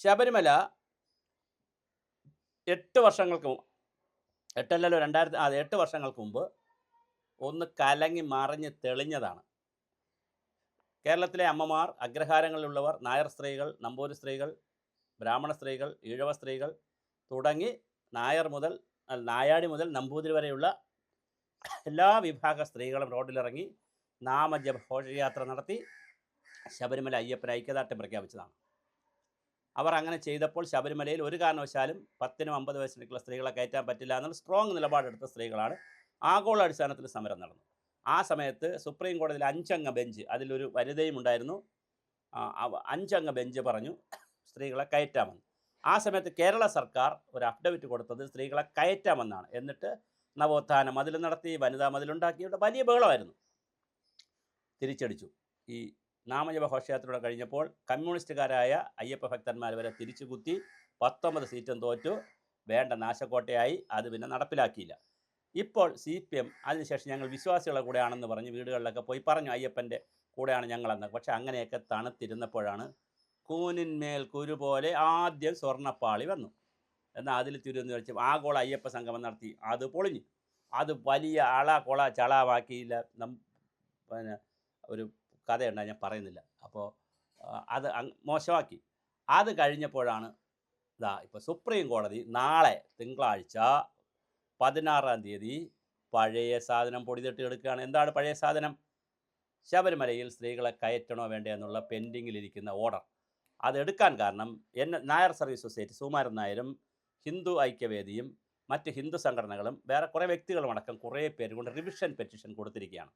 ശബരിമല എട്ട് വർഷങ്ങൾക്ക് എട്ടല്ലല്ലോ രണ്ടായിരത്തി അതെ എട്ട് വർഷങ്ങൾക്ക് മുമ്പ് ഒന്ന് കലങ്ങി മറിഞ്ഞ് തെളിഞ്ഞതാണ്. കേരളത്തിലെ അമ്മമാർ അഗ്രഹാരങ്ങളിലുള്ളവർ നായർ സ്ത്രീകൾ നമ്പൂരി സ്ത്രീകൾ ബ്രാഹ്മണ സ്ത്രീകൾ ഈഴവ സ്ത്രീകൾ തുടങ്ങി നായർ മുതൽ നായാടി മുതൽ നമ്പൂതിരി വരെയുള്ള എല്ലാ വിഭാഗ സ്ത്രീകളും റോഡിലിറങ്ങി നാമജപ ഘോഷയാത്ര നടത്തി ശബരിമല അയ്യപ്പൻ ഐക്യദാർഢ്യം പ്രഖ്യാപിച്ചതാണ്. അവർ അങ്ങനെ ചെയ്തപ്പോൾ ശബരിമലയിൽ ഒരു കാരണവശാലും പത്തിനും അമ്പത് വയസ്സിനൊക്കെയുള്ള സ്ത്രീകളെ കയറ്റാൻ പറ്റില്ല എന്നുള്ള സ്ട്രോങ് നിലപാടെടുത്ത സ്ത്രീകളാണ്. ആഗോള അടിസ്ഥാനത്തിൽ സമരം നടന്നു ആ സമയത്ത് സുപ്രീം കോടതിയിൽ അഞ്ചംഗ ബെഞ്ച് അതിലൊരു വനിതയും ഉണ്ടായിരുന്നു. അഞ്ചംഗ ബെഞ്ച് പറഞ്ഞു സ്ത്രീകളെ കയറ്റാമെന്ന് ആ സമയത്ത് കേരള സർക്കാർ ഒരു അഫിഡവിറ്റ് കൊടുത്തത് സ്ത്രീകളെ കയറ്റാമെന്നാണ് എന്നിട്ട് നവോത്ഥാന മതിൽ നടത്തി വനിതാ മതിലുണ്ടാക്കി. ഇവിടെ വലിയ ബഹളമായിരുന്നു. തിരിച്ചടിച്ചു. ഈ നാമജപ ഘോഷയാത്രയുടെ കഴിഞ്ഞപ്പോൾ കമ്മ്യൂണിസ്റ്റുകാരായ അയ്യപ്പ ഭക്തന്മാർ വരെ തിരിച്ചു കുത്തി പത്തൊമ്പത് സീറ്റും തോറ്റു. വേണ്ട നാശക്കോട്ടയായി. അത് പിന്നെ നടപ്പിലാക്കിയില്ല. ഇപ്പോൾ സി പി എം അതിനുശേഷം ഞങ്ങൾ വിശ്വാസികളുടെ കൂടെയാണെന്ന് പറഞ്ഞ് വീടുകളിലൊക്കെ പോയി പറഞ്ഞു അയ്യപ്പന്റെ കൂടെയാണ് ഞങ്ങളെന്ന്. പക്ഷെ അങ്ങനെയൊക്കെ തണുത്തിരുന്നപ്പോഴാണ് കൂനിന്മേൽ കുരു പോലെ ആദ്യം സ്വർണപ്പാളി വന്നു. എന്നാൽ അതിൽ തിരുവെന്ന് വെച്ച് ആഗോള അയ്യപ്പ സംഗമം നടത്തി. അത് പൊളിഞ്ഞു. അത് വലിയ അള കൊള ചളാവാക്കിയില്ല നം പിന്നെ ഒരു കഥയുണ്ടായി ഞാൻ പറയുന്നില്ല. അപ്പോൾ അത് മോശമാക്കി. അത് കഴിഞ്ഞപ്പോഴാണ് ഇതാ ഇപ്പോൾ സുപ്രീം കോടതി നാളെ തിങ്കളാഴ്ച പതിനാറാം തീയതി പഴയ സാധനം പൊടിതട്ടി എടുക്കുകയാണ്. എന്താണ് പഴയ സാധനം? ശബരിമലയിൽ സ്ത്രീകളെ കയറ്റണോ വേണ്ടേ എന്നുള്ള പെൻഡിങ്ങിലിരിക്കുന്ന ഓർഡർ. അതെടുക്കാൻ കാരണം N Nair service society Sukumaran നായരും ഹിന്ദു ഐക്യവേദിയും മറ്റ് ഹിന്ദു സംഘടനകളും വേറെ കുറേ വ്യക്തികളും അടക്കം കുറേ പേര് കൊണ്ട് റിവിഷൻ പെറ്റീഷൻ കൊടുത്തിരിക്കുകയാണ്.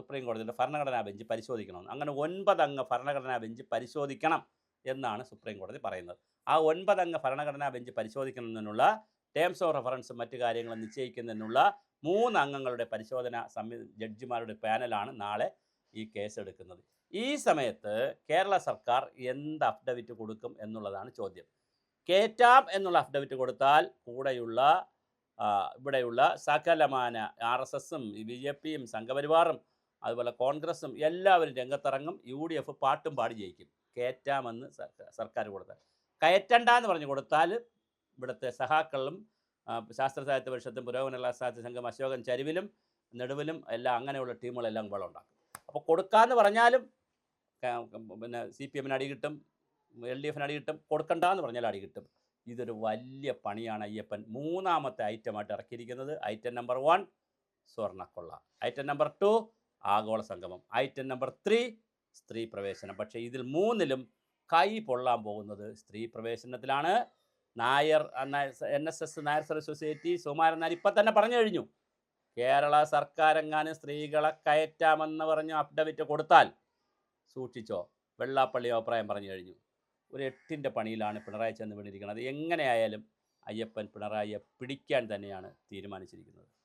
സുപ്രീം കോടതിയുടെ ഭരണഘടനാ ബെഞ്ച് പരിശോധിക്കണമെന്ന്. അങ്ങനെ ഒൻപതംഗ ഭരണഘടനാ ബെഞ്ച് പരിശോധിക്കണം എന്നാണ് സുപ്രീം കോടതി പറയുന്നത്. ആ ഒൻപതംഗ ഭരണഘടനാ ബെഞ്ച് പരിശോധിക്കുന്നതിനുള്ള ടേംസ് ഓഫ് റെഫറൻസും മറ്റു കാര്യങ്ങളും നിശ്ചയിക്കുന്നതിനുള്ള മൂന്ന് അംഗങ്ങളുടെ പരിശോധന സംവി ജഡ്ജിമാരുടെ പാനലാണ് നാളെ ഈ കേസ് എടുക്കുന്നത് ഈ സമയത്ത് കേരള സർക്കാർ എന്ത് അഫ്ഡവിറ്റ് കൊടുക്കും എന്നുള്ളതാണ് ചോദ്യം. കേറ്റാം എന്നുള്ള അഫ്ഡവിറ്റ് കൊടുത്താൽ കൂടെയുള്ള ഇവിടെയുള്ള സകലമാന ആർ എസ് എസും ബി ജെ പിയും സംഘപരിവാറും അതുപോലെ കോൺഗ്രസും എല്ലാവരും രംഗത്തിറങ്ങും യു ഡി എഫ് പാട്ടും പാടി ജയിക്കും. കയറ്റാമെന്ന് സർക്കാർ- കൊടുത്താൽ. കയറ്റണ്ട എന്ന് പറഞ്ഞു കൊടുത്താൽ ഇവിടുത്തെ സഹാക്കളിലും ശാസ്ത്ര സാഹിത്യ പരിഷത്തും പുരോഗമന സാഹിത്യ സംഘം അശോകൻ ചരിവിലും നെടുവിലും എല്ലാം അങ്ങനെയുള്ള ടീമുകളെല്ലാം ബളം ഉണ്ടാക്കും. അപ്പോൾ കൊടുക്കാമെന്ന് പറഞ്ഞാലും പിന്നെ സി പി എമ്മിന് അടികിട്ടും എൽ ഡി എഫിന് അടികിട്ടും കൊടുക്കണ്ടെന്ന് പറഞ്ഞാൽ അടികിട്ടും ഇതൊരു വലിയ പണിയാണ് അയ്യപ്പൻ. മൂന്നാമത്തെ ഐറ്റമായിട്ട് ഇറക്കിയിരിക്കുന്നത്. ഐറ്റം നമ്പർ വൺ സ്വർണക്കൊള്ള. ഐറ്റം നമ്പർ ടു ആഗോള സംഗമം. ഐറ്റം നമ്പർ ത്രീ സ്ത്രീ പ്രവേശനം. പക്ഷേ ഇതിൽ മൂന്നിലും കൈ പൊള്ളാൻ പോകുന്നത് സ്ത്രീ പ്രവേശനത്തിലാണ്. Nair N S S Nair society Sukumaran Nair ഇപ്പം തന്നെ പറഞ്ഞു കഴിഞ്ഞു. കേരള സർക്കാർ എങ്ങാനും സ്ത്രീകളെ കയറ്റാമെന്ന് പറഞ്ഞു അഫിഡവിറ്റ് കൊടുത്താൽ സൂക്ഷിച്ചോ? വെള്ളാപ്പള്ളി അഭിപ്രായം പറഞ്ഞു കഴിഞ്ഞു. ഒരു എട്ടിന്റെ പണിയിലാണ് പിണറായി ചെന്ന് വീണിരിക്കുന്നത് എങ്ങനെയായാലും അയ്യപ്പൻ പിണറായിയെ പിടിക്കാൻ തന്നെയാണ് തീരുമാനിച്ചിരിക്കുന്നത്.